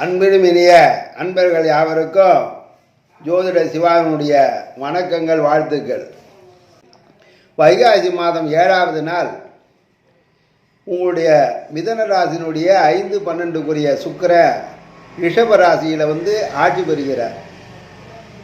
அன்பிலும் இனிய அன்பர்கள் யாவருக்கும் ஜோதிட சிவாவினுடைய வணக்கங்கள் வாழ்த்துக்கள். வைகாசி மாதம் ஏழாவது நாள். உங்களுடைய மிதனராசினுடைய ஐந்து பன்னெண்டுக்குரிய சுக்கர ரிஷப ராசியில் வந்து ஆட்சி பெறுகிறார்.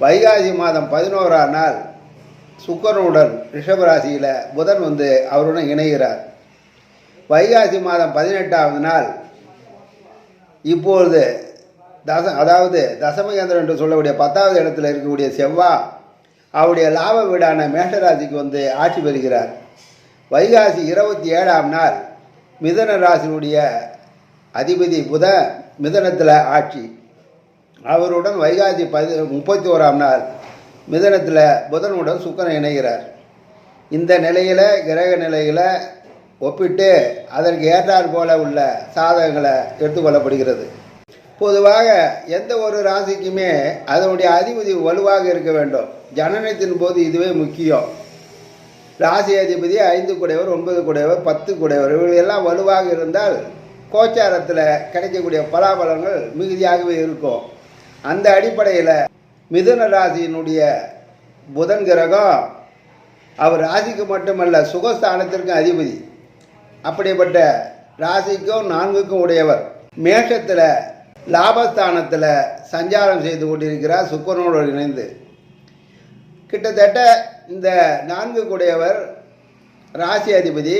வைகாசி மாதம் பதினோராம் நாள் சுக்கரனுடன் ரிஷப ராசியில் புதன் வந்து அவருடன் இணைகிறார். வைகாசி மாதம் பதினெட்டாவது நாள். இப்பொழுது தச அதாவது தசமகேந்திரம் என்று சொல்லக்கூடிய பத்தாவது இடத்துல இருக்கக்கூடிய செவ்வா அவருடைய லாப வீடான மேஷராசிக்கு வந்து ஆட்சி பெறுகிறார். வைகாசி இருபத்தி ஏழாம் நாள் மிதன ராசினுடைய அதிபதி புத மிதனத்தில் ஆட்சி. அவருடன் வைகாசி பதி முப்பத்தி ஓராம் நாள் மிதனத்தில் புதனுடன் சுக்கரன் இணைகிறார். இந்த நிலையில் கிரக நிலையில் ஒப்பிட்டு அதற்கு ஏற்றாற் போல உள்ள சாதகங்களை எடுத்துக்கொள்ளப்படுகிறது. பொதுவாக எந்த ஒரு ராசிக்குமே அதனுடைய அதிபதி வலுவாக இருக்க வேண்டும். ஜனனத்தின் போது இதுவே முக்கியம். ராசி அதிபதி ஐந்து குடையவர் ஒன்பது குடையவர் பத்து குடையவர் இவர்களெல்லாம் வலுவாக இருந்தால் கோச்சாரத்தில் கிடைக்கக்கூடிய பலாபலங்கள் மிகுதியாகவே இருக்கும். அந்த அடிப்படையில் மிதுன ராசியினுடைய புதன் கிரகம் அவர் ராசிக்கு மட்டுமல்ல சுகஸ்தானத்திற்கும் அதிபதி. அப்படிப்பட்ட ராசிக்கும் நான்குக்கும் உடையவர். மேஷத்தில் லாபஸ்தானத்தில் சஞ்சாரம் செய்து கொண்டிருக்கிறார் சுக்கரனோடு இணைந்து. கிட்டத்தட்ட இந்த நான்கு கூடையவர் ராசி அதிபதி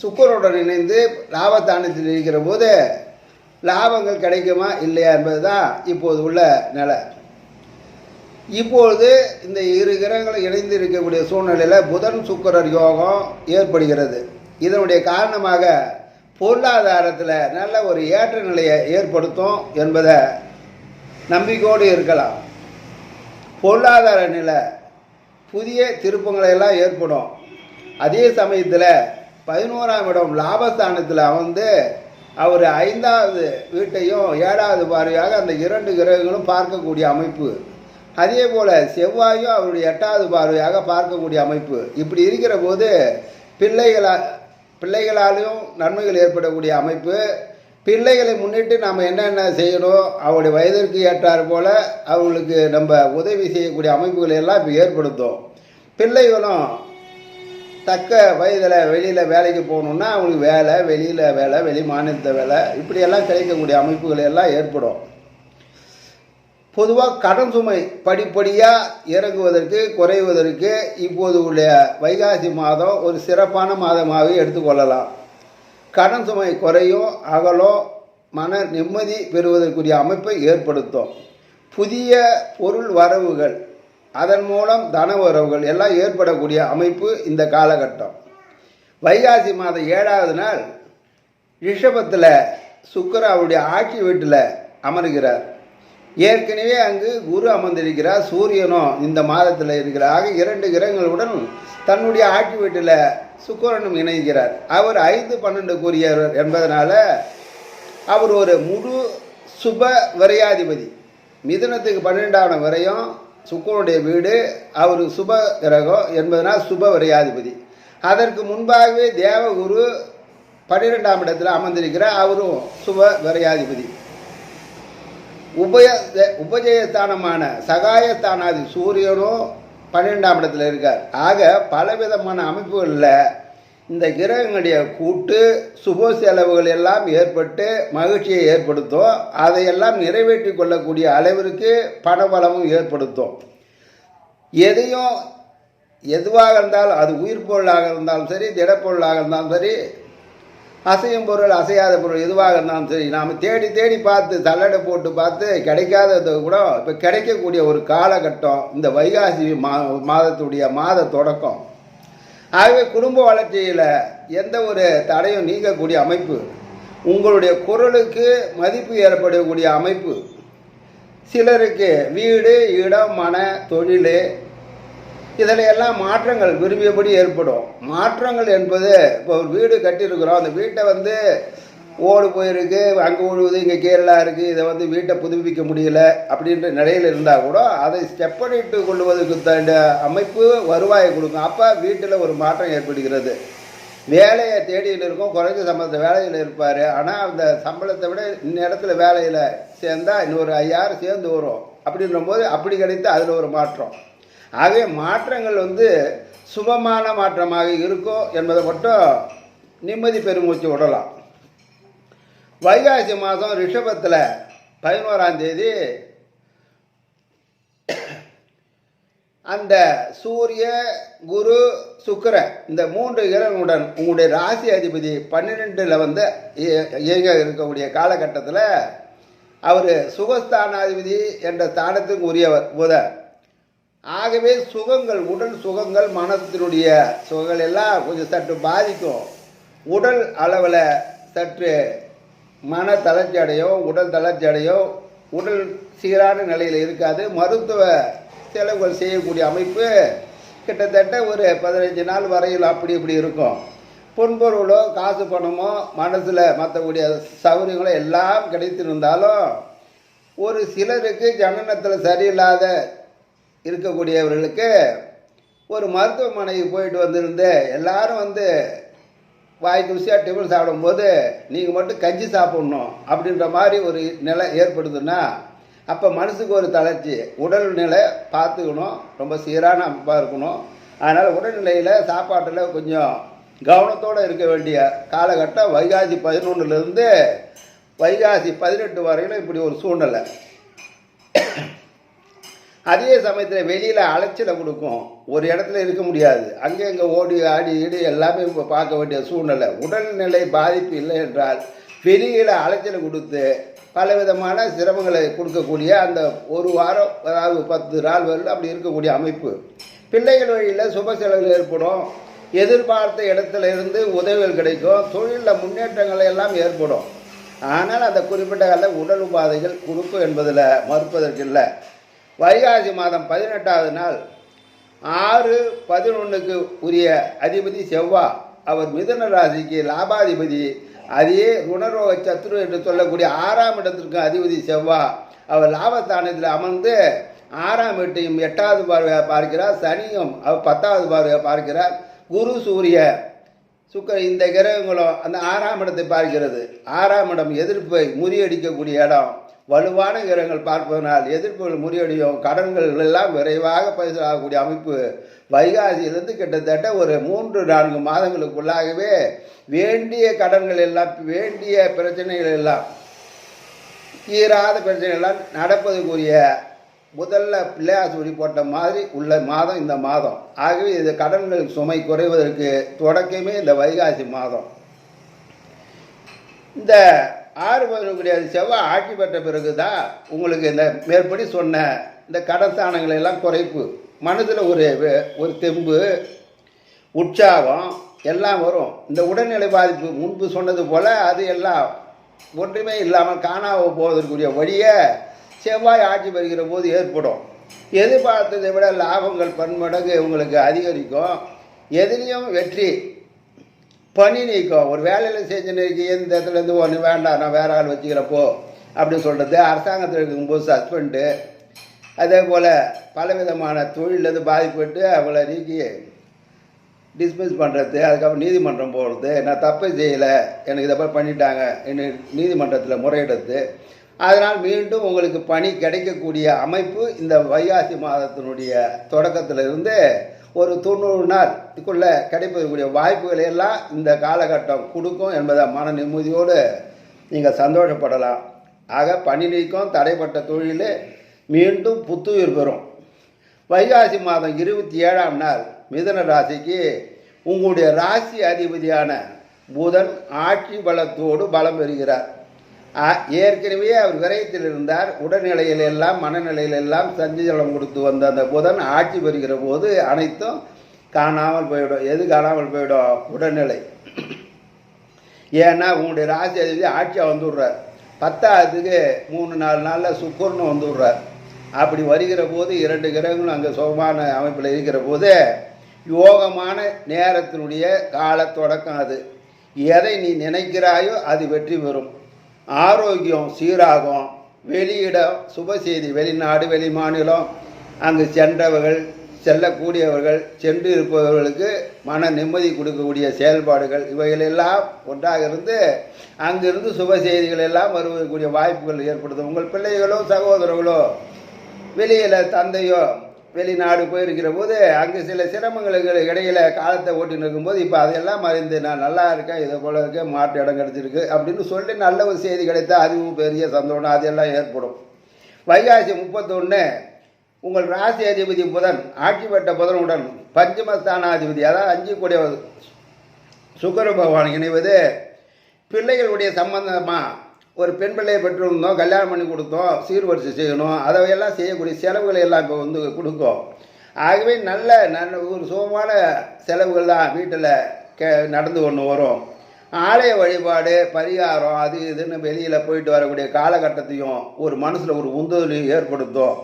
சுக்கரனுடன் இணைந்து லாபத்தானத்தில் இருக்கிற போது லாபங்கள் கிடைக்குமா இல்லையா என்பது தான் இப்போது உள்ள நிலை. இப்பொழுது இந்த இரு கிரகங்களும் இணைந்து இருக்கக்கூடிய சூழ்நிலையில் புதன் சுக்கரர் யோகம் ஏற்படுகிறது. இதனுடைய காரணமாக பொருளாதாரத்தில் நல்ல ஒரு ஏற்ற நிலையை ஏற்படுத்தும் என்பதை நம்பிக்கையோடு இருக்கலாம். பொருளாதார நிலை புதிய திருப்பங்களை எல்லாம் ஏற்படும். அதே சமயத்தில் பதினோராம் இடம் லாபஸ்தானத்தில் வந்து அவர் ஐந்தாவது வீட்டையும் ஏழாவது பார்வையாக அந்த இரண்டு கிரகங்களும் பார்க்கக்கூடிய அமைப்பு. அதே போல் செவ்வாயும் அவருடைய எட்டாவது பார்வையாக பார்க்கக்கூடிய அமைப்பு. இப்படி இருக்கிற போது பிள்ளைகளா பிள்ளைகளாலும் நன்மைகள் ஏற்படக்கூடிய அமைப்பு. பிள்ளைகளை முன்னிட்டு நாம் என்னென்ன செய்யணும் அவருடைய வயதிற்கு ஏற்றாறு போல் அவங்களுக்கு நம்ம உதவி செய்யக்கூடிய அமைப்புகளை எல்லாம் இப்போ ஏற்படுத்தும். பிள்ளைகளும் தக்க வயதில் வெளியில் வேலைக்கு போகணுன்னா அவங்களுக்கு வேலை வெளியில் வேலை வெளி மாநிலத்தை வேலை இப்படியெல்லாம் கிடைக்கக்கூடிய அமைப்புகள் எல்லாம் ஏற்படும். பொதுவாக கடன் சுமை படிப்படியாக இறங்குவதற்கு குறைவதற்கு இப்போது உள்ள வைகாசி மாதம் ஒரு சிறப்பான மாதமாகவே எடுத்துக்கொள்ளலாம் கடன் சுமை குறையும் அகலோ மன நிம்மதி பெறுவதற்குரிய அமைப்பை ஏற்படுத்தும். புதிய பொருள் வரவுகள் அதன் மூலம் தன வரவுகள் எல்லாம் ஏற்படக்கூடிய அமைப்பு இந்த காலகட்டம். வைகாசி மாதம் ஏழாவது நாள் ரிஷபத்தில் சுக்கர அவருடைய ஆட்சி வீட்டில் அமர்கிறார். ஏற்கனவே அங்கு குரு அமர்ந்திருக்கிறார் சூரியனும் இந்த மாதத்தில் இருக்கிறார் ஆக இரண்டு கிரகங்களுடன் தன்னுடைய ஆட்சி வீட்டில் சுக்கரனும் இணைகிறார். அவர் ஐந்து பன்னெண்டுக்குரியவர் என்பதனால அவர் ஒரு முழு சுப விரையாதிபதி. மிதுனத்துக்கு பன்னெண்டாம் விரையும் சுக்கரனுடைய வீடு அவர் சுப கிரகம் என்பதனால் சுப விரையாதிபதி. அதற்கு முன்பாகவே தேவகுரு பன்னிரெண்டாம் இடத்தில் அமர்ந்திருக்கிறார் அவரும் சுப விரையாதிபதி. உபய உபஜயஸ்தானமான சகாயஸ்தானாதி சூரியனும் பன்னிரெண்டாம் இடத்துல இருக்கார். ஆக பலவிதமான அமைப்புகளில் இந்த கிரகங்களுடைய கூட்டு சுப செலவுகள் எல்லாம் ஏற்பட்டு மகிழ்ச்சியை ஏற்படுத்தும். அதையெல்லாம் நிறைவேற்றி கொள்ளக்கூடிய அளவிற்கு பணபலமும் ஏற்படுத்தும். எதையும் எதுவாக இருந்தாலும் அது உயிர் பொருளாக இருந்தாலும் சரி திடப்பொருளாக இருந்தாலும் சரி அசையும் பொருள் அசையாத பொருள் எதுவாக இருந்தாலும் சரி நாம் தேடி தேடி பார்த்து சல்லடை போட்டு பார்த்து கிடைக்காதது கூட இப்போ கிடைக்கக்கூடிய ஒரு காலகட்டம் இந்த வைகாசி மா மாதத்துடைய மாத தொடக்கம். ஆகவே குடும்ப வளர்ச்சியில் எந்த ஒரு தடையும் நீங்கக்கூடிய அமைப்பு உங்களுடைய குரலுக்கு மதிப்பு ஏற்படக்கூடிய அமைப்பு. சிலருக்கு வீடு இடம் மன தொழில் இதில் எல்லாம் மாற்றங்கள் விரும்பியபடி ஏற்படும். மாற்றங்கள் என்பது இப்போ ஒரு வீடு கட்டியிருக்கிறோம். அந்த வீட்டை வந்து ஓடு போயிருக்கு அங்கே விழுவுது இங்கே கேரளா இருக்குது இதை வந்து வீட்டை புதுப்பிக்க முடியல அப்படின்ற நிலையில் இருந்தால் கூட அதை ஸ்டெப்பனிட்டு கொள்வதற்கு தண்ட அமைப்பு வருவாயை கொடுக்கும். அப்போ வீட்டில் ஒரு மாற்றம் ஏற்படுகிறது. வேலையை தேடியில் இருக்கும் குறைஞ்ச சம்பளத்தை வேலையில் இருப்பார். ஆனால் அந்த சம்பளத்தை விட இந்த இடத்துல வேலையில் சேர்ந்தால் இன்னொரு ஐயாயிரம் சேர்ந்து வரும். அப்படின்ற போது அப்படி கிடைத்து அதில் ஒரு மாற்றம். ஆகவே மாற்றங்கள் வந்து சுபமான மாற்றமாக இருக்கும் என்பதை மட்டும் நிம்மதி பெருமூச்சு விடலாம். வைகாசி மாதம் ரிஷபத்தில் பதினோராம் தேதி அந்த சூரிய குரு சுக்கிரன் இந்த மூன்று கிரகங்களுடன் உங்களுடைய ராசி அதிபதி பன்னிரெண்டில் வந்து இய- இயங்க இருக்கக்கூடிய காலகட்டத்தில் அவர் சுகஸ்தானாதிபதி என்ற ஸ்தானத்துக்கு உரியவர் புதர் ஆகவே சுகங்கள் உடல் சுகங்கள் மனத்தினுடைய சுகங்கள் எல்லாம் கொஞ்சம் சற்று பாதிக்கும். உடல் அளவில் சற்று மன தளர்ச்சி அடையும் உடல் தளர்ச்சி அடையும் உடல் சீரான நிலையில் இருக்காது. மருத்துவ செலவுகள் செய்யக்கூடிய அமைப்பு கிட்டத்தட்ட ஒரு பதினஞ்சு நாள் வரையில் அப்படி இப்படி இருக்கும். பொன்பொருளோ காசு பணமோ மனசில் மற்றக்கூடிய சௌகரியங்களோ எல்லாம் கிடைத்திருந்தாலும் ஒரு சிலருக்கு ஜனனத்தில் சரியில்லாத இருக்கக்கூடியவர்களுக்கு ஒரு மருத்துவமனைக்கு போயிட்டு வந்திருந்து எல்லாரும் வந்து வாய்க்கு ருசியாக டிஃபன் சாப்பிடும்போது நீங்கள் மட்டும் கஞ்சி சாப்பிட்ணும் அப்படின்ற மாதிரி ஒரு நிலை ஏற்படுதுன்னா அப்போ மனசுக்கு ஒரு தளர்ச்சி. உடல்நிலை பார்த்துக்கணும். ரொம்ப சீரான அமைப்பாக இருக்கணும். அதனால் உடல்நிலையில் சாப்பாட்டில் கொஞ்சம் கவனத்தோடு இருக்க வேண்டிய காலகட்டம் வைகாசி பதினொன்றுலேருந்து வைகாசி பதினெட்டு வரையிலும் இப்படி ஒரு சூழ்நிலை. அதே சமயத்தில் வெளியில் அலைச்சலை கொடுக்கும். ஒரு இடத்துல இருக்க முடியாது. அங்கே இங்கே ஓடி ஆடி இடி எல்லாமே இப்போ பார்க்க வேண்டிய சூழ்நிலை. உடல்நிலை பாதிப்பு இல்லை என்றால் வெளியில் அலைச்சலை கொடுத்து பலவிதமான சிரமங்களை கொடுக்கக்கூடிய அந்த ஒரு வாரம் அதாவது பத்து நாள் வரல அப்படி இருக்கக்கூடிய அமைப்பு. பிள்ளைகள் வழியில் சுப செலவு ஏற்படும். எதிர்பார்த்த இடத்துல இருந்து உதவிகள் கிடைக்கும். தொழிலில் முன்னேற்றங்கள் எல்லாம் ஏற்படும். ஆனால் அந்த குறிப்பிட்ட காலத்தில் உடல் உபாதைகள் கொடுக்கும் என்பதில் மறுப்பதற்கு இல்லை. வைகாசி மாதம் பதினெட்டாவது நாள். ஆறு பதினொன்றுக்கு உரிய அதிபதி செவ்வா. அவர் மிதன ராசிக்கு லாபாதிபதி. அதே ருணரோக சத்ரு என்று சொல்லக்கூடிய ஆறாம் இடத்திற்கு அதிபதி செவ்வா. அவர் லாபஸ்தானத்தில் அமர்ந்து ஆறாம் வீட்டையும் எட்டாவது பார்வையாக பார்க்கிறார். சனியும் அவர் பத்தாவது பார்வையாக பார்க்கிறார். குரு சூரிய சுக்க இந்த கிரகங்களும் அந்த ஆறாம் இடத்தை பார்க்கிறது. ஆறாம் இடம் எதிர்ப்பை முறியடிக்கக்கூடிய இடம். வலுவான கிரகங்கள் பார்ப்பதனால் எதிர்ப்புகள் முறியடியும் கடன்கள் எல்லாம் விரைவாக பரிசாகக்கூடிய அமைப்பு வைகாசியிலிருந்து கிட்டத்தட்ட ஒரு மூன்று நான்கு மாதங்களுக்குள்ளாகவே வேண்டிய கடன்கள் எல்லாம் வேண்டிய பிரச்சனைகள் எல்லாம் தீராத பிரச்சனைகள் எல்லாம் நடப்பதுக்குரிய முதல்ல பிள்ளையாசூரி போட்ட மாதிரி உள்ள மாதம் இந்த மாதம். ஆகவே இது கடன்கள் சுமை குறைவதற்கு தொடக்கமே இந்த வைகாசி மாதம். இந்த ஆறு பதினொன்று செவ்வாய் ஆட்சி பெற்ற பிறகு தான் உங்களுக்கு இந்த மேற்படி சொன்ன இந்த கடஸ்தானங்கள் எல்லாம் குறைப்பு. மனதில் ஒரு ஒரு தெம்பு உற்சாகம் எல்லாம் வரும். இந்த உடல்நிலை பாதிப்பு முன்பு சொன்னது போல் அது எல்லாம் ஒன்றுமே இல்லாமல் காணாமல் போவதற்குரிய வழியை செவ்வாய் ஆட்சி பெறுகிற போது ஏற்படும். எதிர்பார்த்ததை விட லாபங்கள் பன்மடங்கு உங்களுக்கு அதிகரிக்கும். எதுலேயும் வெற்றி பணி நீக்கம். ஒரு வேலையில் செஞ்சுன்னு இருக்கு இந்த இடத்துலேருந்து ஒன்று வேண்டாம் நான் வேற ஆள் வச்சுக்கிறப்போ அப்படின்னு சொல்கிறது அரசாங்கத்தில் இருக்கும்போது சஸ்பெண்டு அதே போல் பலவிதமான தொழிலேருந்து பாதிப்பட்டு அவளை நீக்கி டிஸ்மிஸ் பண்ணுறது அதுக்கப்புறம் நீதிமன்றம் போகிறது நான் தப்பு செய்யலை எனக்கு இதை போய் பண்ணிட்டாங்க என்ன நீதிமன்றத்தில் முறையிடுறது. அதனால் மீண்டும் உங்களுக்கு பணி கிடைக்கக்கூடிய அமைப்பு இந்த வைகாசி மாதத்தினுடைய தொடக்கத்தில் இருந்து ஒரு தொண்ணூறு நாளுக்குள்ளே கிடைப்பதற்குரிய வாய்ப்புகளை எல்லாம் இந்த காலகட்டம் கொடுக்கும் என்பதை மன நிம்மதியோடு நீங்கள் சந்தோஷப்படலாம். ஆக பணி நீக்கம் தடைப்பட்ட தொழில் மீண்டும் புத்துயிர் பெறும். வைகாசி மாதம் இருபத்தி ஏழாம் நாள் மிதன ராசிக்கு உங்களுடைய ராசி அதிபதியான புதன் ஆட்சி பலத்தோடு பலம் பெறுகிறார். ஏற்கனவே அவர் விரயத்தில் இருந்தார் உடல்நிலையில் எல்லாம் மனநிலையில் எல்லாம் சஞ்சலம் கொடுத்து வந்த அந்த புதன் ஆட்சி பெறுகிற போது அனைத்தும் காணாமல் போயிடும். எது காணாமல் போயிடும்? உடல்நிலை. ஏன்னா உங்களுடைய ராசி அதிபதி ஆட்சியாக வந்துடுறார். பத்தாவதுக்கு மூணு நாலு நாளில் சுக்கர்னு வந்துடுறார். அப்படி வருகிற போது இரண்டு கிரகங்களும் அங்கே சுகமான அமைப்பில் இருக்கிற போது யோகமான நேரத்தினுடைய கால தொடக்கம் அது. எதை நீ நினைக்கிறாயோ அது வெற்றி பெறும். ஆரோக்கியம் சீராகும். வெளியிடம் சுப செய்தி வெளிநாடு வெளி மாநிலம். அங்கு சென்றவர்கள் செல்லக்கூடியவர்கள் சென்று இருப்பவர்களுக்கு மன நிம்மதி கொடுக்கக்கூடிய செயல்பாடுகள். இவைகளெல்லாம் ஒன்றாக இருந்து அங்கிருந்து சுப செய்திகள் எல்லாம் வருவதற்குரிய வாய்ப்புகள் ஏற்படுத்தும். உங்கள் பிள்ளைகளோ சகோதரர்களோ வெளியில் தந்தையோ வெளிநாடு போயிருக்கிற போது அங்கே சில சிரமங்களுக்கு இடையில காலத்தை ஓட்டின்னு இருக்கும்போது இப்போ அதையெல்லாம் மறைந்து நான் நல்லா இருக்கேன் இதை போல இருக்கேன் மாட்டு இடம் கிடச்சிருக்கு அப்படின்னு சொல்லி நல்ல ஒரு செய்தி கிடைத்தா அதுவும் பெரிய சந்தோஷம் அதெல்லாம் ஏற்படும். வைகாசி முப்பத்தொன்று உங்கள் ராசி அதிபதி புதன் ஆட்சி பெற்ற புதனுடன் பஞ்சமஸ்தானாதிபதி அதாவது அஞ்சு கூடிய சுக்கர பகவான் இணைவது பிள்ளைகளுடைய சம்பந்தமாக ஒரு பெண் பிள்ளையை பெற்றிருந்தோம் கல்யாணம் பண்ணி கொடுத்தோம் சீர்வரிசை செய்யணும் அதையெல்லாம் செய்யக்கூடிய செலவுகளை எல்லாம் இப்போ வந்து கொடுக்கும். ஆகவே நல்ல நல்ல ஒரு சுகமான செலவுகள் தான் வீட்டில் கே நடந்து கொண்டு வரும். ஆலய வழிபாடு பரிகாரம் அது இதுன்னு வெளியில் போயிட்டு வரக்கூடிய காலகட்டத்தையும் ஒரு மனசில் ஒரு உந்துதலையும் ஏற்படுத்தும்.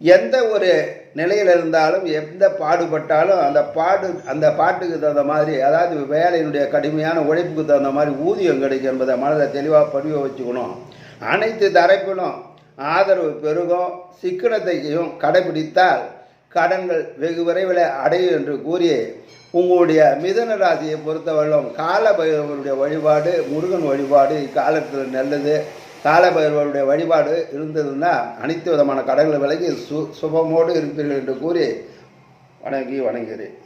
எந்த ஒரு நிலையில் இருந்தாலும் எந்த பாடுபட்டாலும் அந்த பாடு அந்த பாட்டுக்கு தகுந்த மாதிரி அதாவது வேலையினுடைய கடுமையான உழைப்புக்கு தகுந்த மாதிரி ஊதியம் கிடைக்கும் என்பதை மனதை தெளிவாக பதிவு வச்சுக்கணும். அனைத்து தரப்பிலும் ஆதரவு பெருகும் சிக்கனத்தையும் கடைபிடித்தால் கடன்கள் வெகு விரைவில் அடையும் என்று கூறி உங்களுடைய மிதன ராசியை பொறுத்தவரையிலும் காலபைரவருடைய வழிபாடு முருகன் வழிபாடு இக்காலத்தில் நல்லது. காலபைரவருடைய வழிபாடு இருந்ததுன்னா அனைத்து விதமான கடன்கள் விலகி சு சுபமோடு இருப்பீர்கள் என்று கூறி வணங்கி வணங்குகிறேன்.